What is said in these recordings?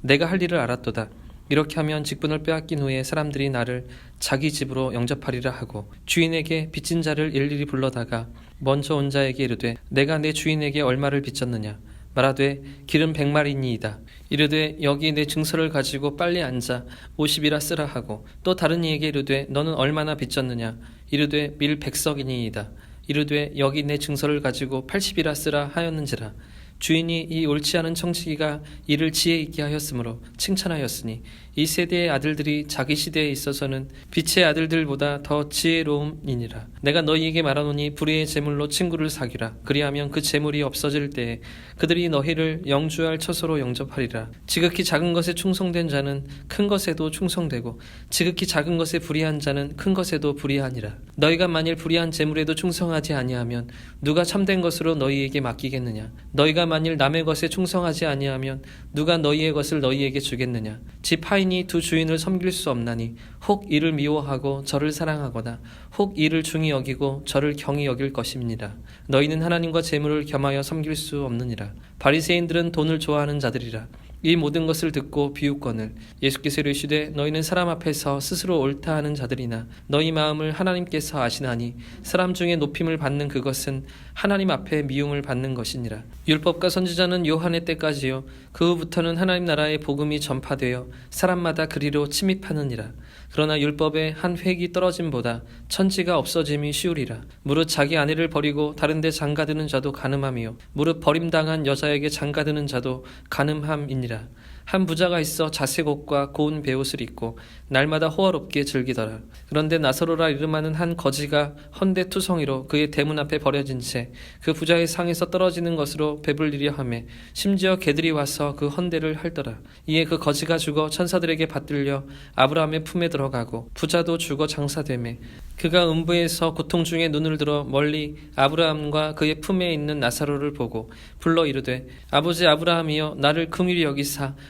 내가 할 일을 알았도다. 이렇게 하면 직분을 빼앗긴 후에 사람들이 나를 자기 집으로 영접하리라 하고 주인에게 빚진 자를 일일이 불러다가 먼저 온 자에게 이르되 내가 내 주인에게 얼마를 빚졌느냐? 말하되 기름 백마리니이다. 이르되 여기 내 증서를 가지고 빨리 앉아 오십이라 쓰라 하고 또 다른 이에게 이르되 너는 얼마나 빚졌느냐? 이르되 밀 백석이니이다. 이르되 여기 내 증서를 가지고 팔십이라 쓰라 하였는지라 주인이 이 옳지 않은 청지기가 이를 지혜 있게 하였으므로 칭찬하였으니 이 세대의 아들들이 자기 시대에 있어서는 빛의 아들들보다 더 지혜로움이니라. 내가 너희에게 말하노니 불의의 재물로 친구를 사귀라. 그리하면 그 재물이 없어질 때에 그들이 너희를 영주할 처소로 영접하리라. 지극히 작은 것에 충성된 자는 큰 것에도 충성되고 지극히 작은 것에 불의한 자는 큰 것에도 불의하니라. 너희가 만일 불의한 재물에도 충성하지 아니하면 누가 참된 것으로 너희에게 맡기겠느냐? 너희가 만일 남의 것에 충성하지 아니하면 누가 너희의 것을 너희에게 주겠느냐? 집 하인 이 두 주인을 섬길 수 없나니 혹 이를 미워하고 저를 사랑하거나 혹 이를 중히 여기고 저를 경히 여길 것입니다. 너희는 하나님과 재물을 겸하여 섬길 수 없느니라. 바리새인들은 돈을 좋아하는 자들이라 이 모든 것을 듣고 비웃거늘 예수께서 이르시되 너희는 사람 앞에서 스스로 옳다 하는 자들이나 너희 마음을 하나님께서 아시나니 사람 중에 높임을 받는 그것은 하나님 앞에 미움을 받는 것이니라. 율법과 선지자는 요한의 때까지요. 그 후부터는 하나님 나라의 복음이 전파되어 사람마다 그리로 침입하느니라 그러나 율법의 한 획이 떨어짐보다 천지가 없어짐이 쉬우리라. 무릇 자기 아내를 버리고 다른 데 장가드는 자도 가늠함이요. 무릇 버림당한 여자에게 장가드는 자도 가늠함이니라 한 부자가 있어 자색 옷과 고운 베옷을 입고 날마다 호화롭게 즐기더라. 그런데 나사로라 이름하는 한 거지가 헌데 투성이로 그의 대문 앞에 버려진 채 그 부자의 상에서 떨어지는 것으로 배불리려 하매 심지어 개들이 와서 그 헌데를 핥더라. 이에 그 거지가 죽어 천사들에게 받들려 아브라함의 품에 들어가고 부자도 죽어 장사되매 그가 음부에서 고통 중에 눈을 들어 멀리 아브라함과 그의 품에 있는 나사로를 보고 불러 이르되 아버지 아브라함이여 나를 긍휼히 여기사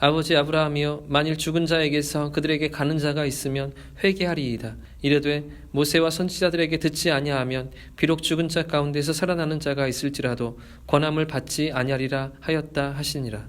아버지 아브라함이여 만일 죽은 자에게서 그들에게 가는 자가 있으면 회개하리이다. 이르되 모세와 선지자들에게 듣지 아니하면 비록 죽은 자 가운데서 살아나는 자가 있을지라도 권함을 받지 아니하리라 하였다 하시니라.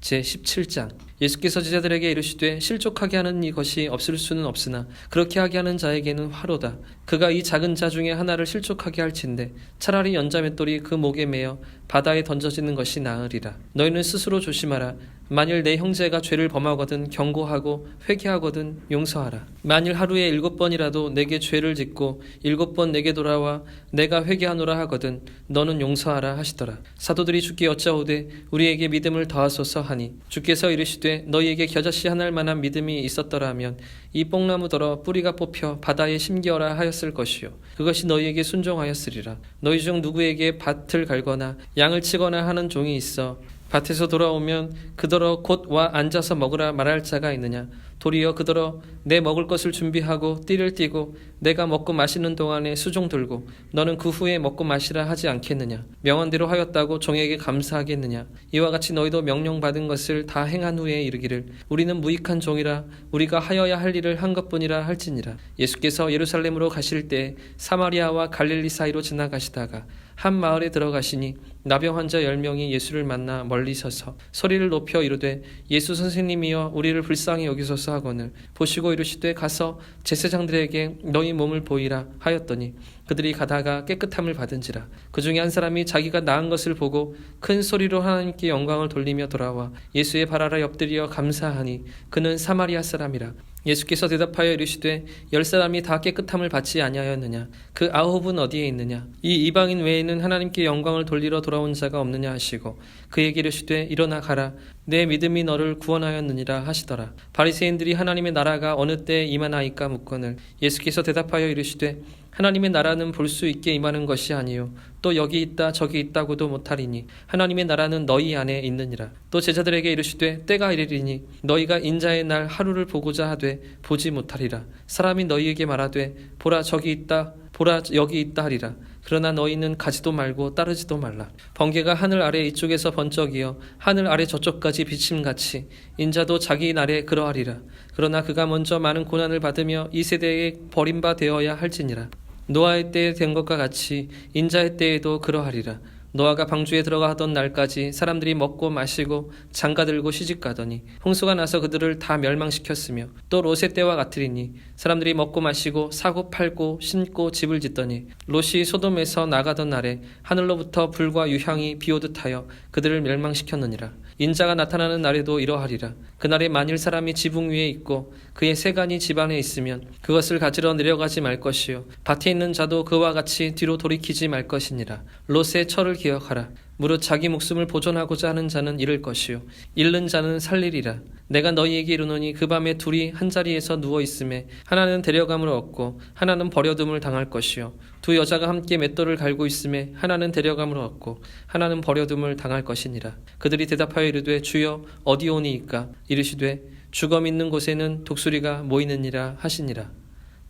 제 17장 예수께서 제자들에게 이르시되 실족하게 하는 이것이 없을 수는 없으나 그렇게 하게 하는 자에게는 화로다. 그가 이 작은 자 중에 하나를 실족하게 할진대 차라리 연자맷돌이 그 목에 매어 바다에 던져지는 것이 나으리라. 너희는 스스로 조심하라. 만일 내 형제가 죄를 범하거든 경고하고 회개하거든 용서하라. 만일 하루에 일곱 번이라도 내게 죄를 짓고 일곱 번 내게 돌아와 내가 회개하노라 하거든 너는 용서하라 하시더라. 사도들이 주께 여짜오되 우리에게 믿음을 더하소서 하니 주께서 이르시되 너희에게 겨자씨 하나일 만한 믿음이 있었더라면 이 뽕나무더러 뿌리가 뽑혀 바다에 심기어라 하였을 것이요 그것이 너희에게 순종하였으리라. 너희 중 누구에게 밭을 갈거나 양을 치거나 하는 종이 있어 밭에서 돌아오면 그더러 곧 와 앉아서 먹으라 말할 자가 있느냐? 도리어 그더러 내 먹을 것을 준비하고 띠를 띠고 내가 먹고 마시는 동안에 수종 들고 너는 그 후에 먹고 마시라 하지 않겠느냐? 명언대로 하였다고 종에게 감사하겠느냐? 이와 같이 너희도 명령받은 것을 다 행한 후에 이르기를 우리는 무익한 종이라 우리가 하여야 할 일을 한 것뿐이라 할지니라. 예수께서 예루살렘으로 가실 때 사마리아와 갈릴리 사이로 지나가시다가 한 마을에 들어가시니 나병 환자 열 명이 예수를 만나 멀리 서서 소리를 높여 이르되 예수 선생님이여 우리를 불쌍히 여기소서 하거늘 보시고 이르시되 가서 제사장들에게 너희 몸을 보이라 하였더니 그들이 가다가 깨끗함을 받은지라. 그 중에 한 사람이 자기가 나은 것을 보고 큰 소리로 하나님께 영광을 돌리며 돌아와 예수의 발 아래 엎드려 감사하니 그는 사마리아 사람이라 예수께서 대답하여 이르시되 열 사람이 다 깨끗함을 받지 아니하였느냐? 그 아홉은 어디에 있느냐? 이 이방인 외에는 하나님께 영광을 돌리러 돌아온 자가 없느냐? 하시고 그에게 이르시되 일어나 가라. 내 믿음이 너를 구원하였느니라 하시더라. 바리새인들이 하나님의 나라가 어느 때에 임하나이까 묻거늘. 예수께서 대답하여 이르시되 하나님의 나라는 볼 수 있게 임하는 것이 아니요. 또 여기 있다 저기 있다고도 못하리니 하나님의 나라는 너희 안에 있느니라. 또 제자들에게 이르시되 때가 이르리니 너희가 인자의 날 하루를 보고자 하되 보지 못하리라. 사람이 너희에게 말하되 보라 저기 있다 보라 여기 있다 하리라. 그러나 너희는 가지도 말고 따르지도 말라. 번개가 하늘 아래 이쪽에서 번쩍이어 하늘 아래 저쪽까지 비침같이 인자도 자기 날에 그러하리라. 그러나 그가 먼저 많은 고난을 받으며 이 세대에 버림바 되어야 할지니라 노아의 때에 된 것과 같이 인자의 때에도 그러하리라. 노아가 방주에 들어가 하던 날까지 사람들이 먹고 마시고 장가 들고 시집 가더니 홍수가 나서 그들을 다 멸망시켰으며 또 롯의 때와 같으리니 사람들이 먹고 마시고 사고 팔고 신고 집을 짓더니 롯이 소돔에서 나가던 날에 하늘로부터 불과 유향이 비오듯 하여 그들을 멸망시켰느니라 인자가 나타나는 날에도 이러하리라. 그날에 만일 사람이 지붕 위에 있고 그의 세간이 집안에 있으면 그것을 가지러 내려가지 말 것이요. 밭에 있는 자도 그와 같이 뒤로 돌이키지 말 것이니라. 롯의 철을 기억하라 무릇 자기 목숨을 보존하고자 하는 자는 잃을 것이요. 잃는 자는 살리리라. 내가 너희에게 이르노니 그 밤에 둘이 한 자리에서 누워 있음에 하나는 데려감을 얻고 하나는 버려둠을 당할 것이요. 두 여자가 함께 맷돌을 갈고 있음에 하나는 데려감을 얻고 하나는 버려둠을 당할 것이니라. 그들이 대답하여 이르되 주여 어디 오니이까? 이르시되 죽음 있는 곳에는 독수리가 모이느니라 하시니라.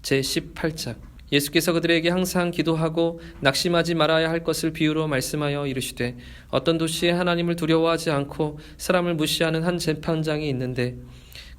제 18장 예수께서 그들에게 항상 기도하고 낙심하지 말아야 할 것을 비유로 말씀하여 이르시되 어떤 도시에 하나님을 두려워하지 않고 사람을 무시하는 한 재판장이 있는데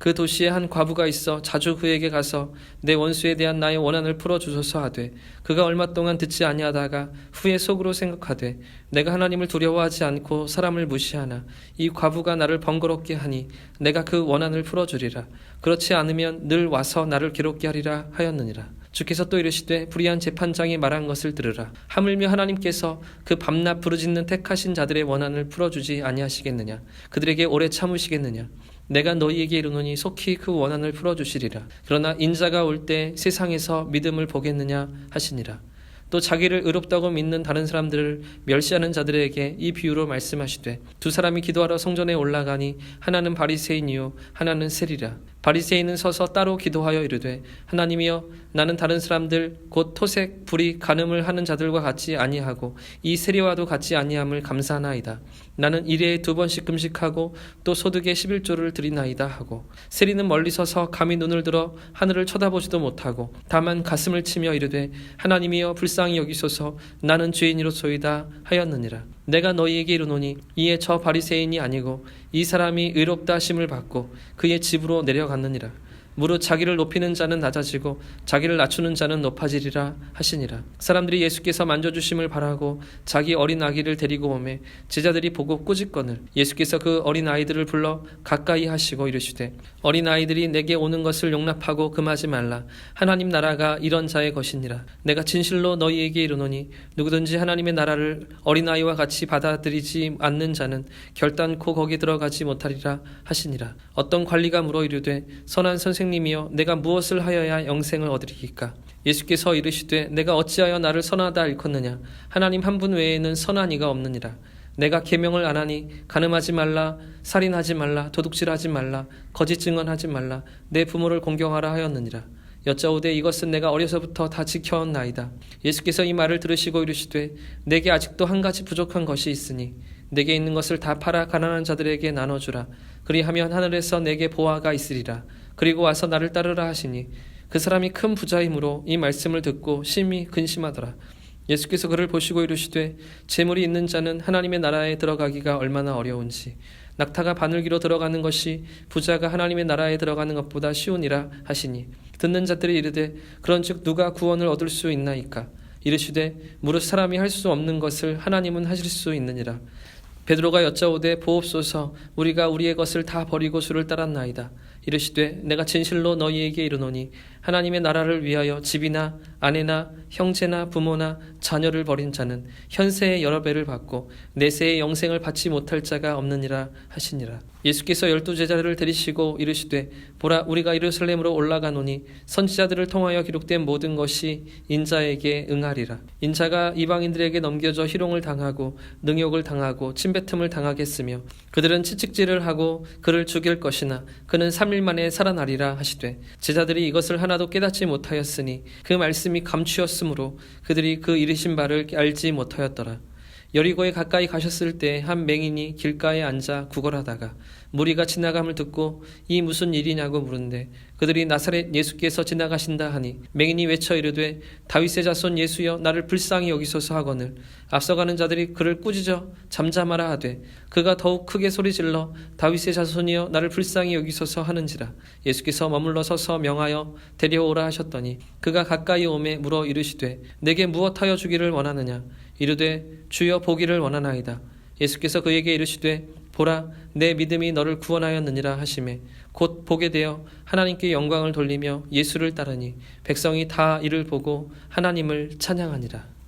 그 도시에 한 과부가 있어 자주 그에게 가서 내 원수에 대한 나의 원한을 풀어 주소서 하되 그가 얼마 동안 듣지 아니하다가 후에 속으로 생각하되 내가 하나님을 두려워하지 않고 사람을 무시하나 이 과부가 나를 번거롭게 하니 내가 그 원한을 풀어 주리라. 그렇지 않으면 늘 와서 나를 괴롭게 하리라 하였느니라 주께서 또 이르시되 불의한 재판장이 말한 것을 들으라. 하물며 하나님께서 그 밤낮 부르짖는 택하신 자들의 원한을 풀어주지 아니하시겠느냐? 그들에게 오래 참으시겠느냐? 내가 너희에게 이르노니 속히 그 원한을 풀어주시리라. 그러나 인자가 올 때 세상에서 믿음을 보겠느냐 하시니라 또 자기를 의롭다고 믿는 다른 사람들을 멸시하는 자들에게 이 비유로 말씀하시되 두 사람이 기도하러 성전에 올라가니 하나는 바리새인이요 하나는 세리라. 바리새인은 서서 따로 기도하여 이르되 하나님이여 나는 다른 사람들 곧 토색 불이 간음을 하는 자들과 같이 아니하고 이 세리와도 같이 아니함을 감사하나이다 나는 일회에 두 번씩 금식하고 또 소득의 11조를 드리나이다 하고 세리는 멀리 서서 감히 눈을 들어 하늘을 쳐다보지도 못하고 다만 가슴을 치며 이르되 하나님이여 불쌍히 여기소서. 나는 죄인이로소이다 하였느니라. 내가 너희에게 이르노니 이에 저 바리새인이 아니고 이 사람이 의롭다 하심을 받고 그의 집으로 내려갔느니라 무릇 자기를 높이는 자는 낮아지고 자기를 낮추는 자는 높아지리라 하시니라. 사람들이 예수께서 만져주심을 바라고 자기 어린 아기를 데리고 오매 제자들이 보고 꾸짖거늘 예수께서 그 어린 아이들을 불러 가까이 하시고 이르시되 어린 아이들이 내게 오는 것을 용납하고 금하지 말라. 하나님 나라가 이런 자의 것이니라. 내가 진실로 너희에게 이르노니 누구든지 하나님의 나라를 어린 아이와 같이 받아들이지 않는 자는 결단코 거기 들어가지 못하리라 하시니라. 어떤 관리가 물어 이르되 선한 선생 님이여 내가 무엇을 하여야 영생을 얻으리이까? 예수께서 이르시되 내가 어찌하여 나를 선하다 일컫느냐? 하나님 한 분 외에는 선한 이가 없느니라. 내가 계명을 안 하니 간음하지 말라 살인하지 말라 도둑질하지 말라 거짓 증언하지 말라 내 부모를 공경하라 하였느니라. 여짜오되 이것은 내가 어려서부터 다 지켜온 나이다. 예수께서 이 말을 들으시고 이르시되 내게 아직도 한 가지 부족한 것이 있으니 내게 있는 것을 다 팔아 가난한 자들에게 나눠주라. 그리하면 하늘에서 내게 보화가 있으리라 그리고 와서 나를 따르라 하시니 그 사람이 큰 부자이므로 이 말씀을 듣고 심히 근심하더라. 예수께서 그를 보시고 이르시되 재물이 있는 자는 하나님의 나라에 들어가기가 얼마나 어려운지 낙타가 바늘기로 들어가는 것이 부자가 하나님의 나라에 들어가는 것보다 쉬우니라 하시니 듣는 자들이 이르되 그런즉 누가 구원을 얻을 수 있나이까? 이르시되 무릇 사람이 할 수 없는 것을 하나님은 하실 수 있느니라 베드로가 여짜오되 보옵소서 우리가 우리의 것을 다 버리고 주를 따랐나이다. 이르시되 내가 진실로 너희에게 이르노니 하나님의 나라를 위하여 집이나 아내나 형제나 부모나 자녀를 버린 자는 현세의 여러 배를 받고 내세의 영생을 받지 못할 자가 없느니라 하시니라. 예수께서 열두 제자들을 데리시고 이르시되 보라 우리가 예루살렘으로 올라가노니 선지자들을 통하여 기록된 모든 것이 인자에게 응하리라. 인자가 이방인들에게 넘겨져 희롱을 당하고 능욕을 당하고 침뱉음을 당하겠으며 그들은 치찍질을 하고 그를 죽일 것이나 그는 3일 만에 살아나리라 하시되 제자들이 이것을 하나도 깨닫지 못하였으니 그 말씀이 감추었으므로 그들이 그 이르신 바를 알지 못하였더라. 여리고에 가까이 가셨을 때 한 맹인이 길가에 앉아 구걸하다가 무리가 지나감을 듣고 이 무슨 일이냐고 물은데 그들이 나사렛 예수께서 지나가신다 하니 맹인이 외쳐 이르되 다윗의 자손 예수여 나를 불쌍히 여기소서 하거늘. 앞서가는 자들이 그를 꾸짖어 잠잠하라 하되 그가 더욱 크게 소리질러 다윗의 자손이여 나를 불쌍히 여기소서 하는지라. 예수께서 머물러 서서 명하여 데려오라 하셨더니 그가 가까이 오매 물어 이르시되 내게 무엇하여 주기를 원하느냐? 이르되 주여 보기를 원하나이다. 예수께서 그에게 이르시되 보라 내 믿음이 너를 구원하였느니라 하심에 곧 보게 되어 하나님께 영광을 돌리며 예수를 따르니 백성이 다 이를 보고 하나님을 찬양하니라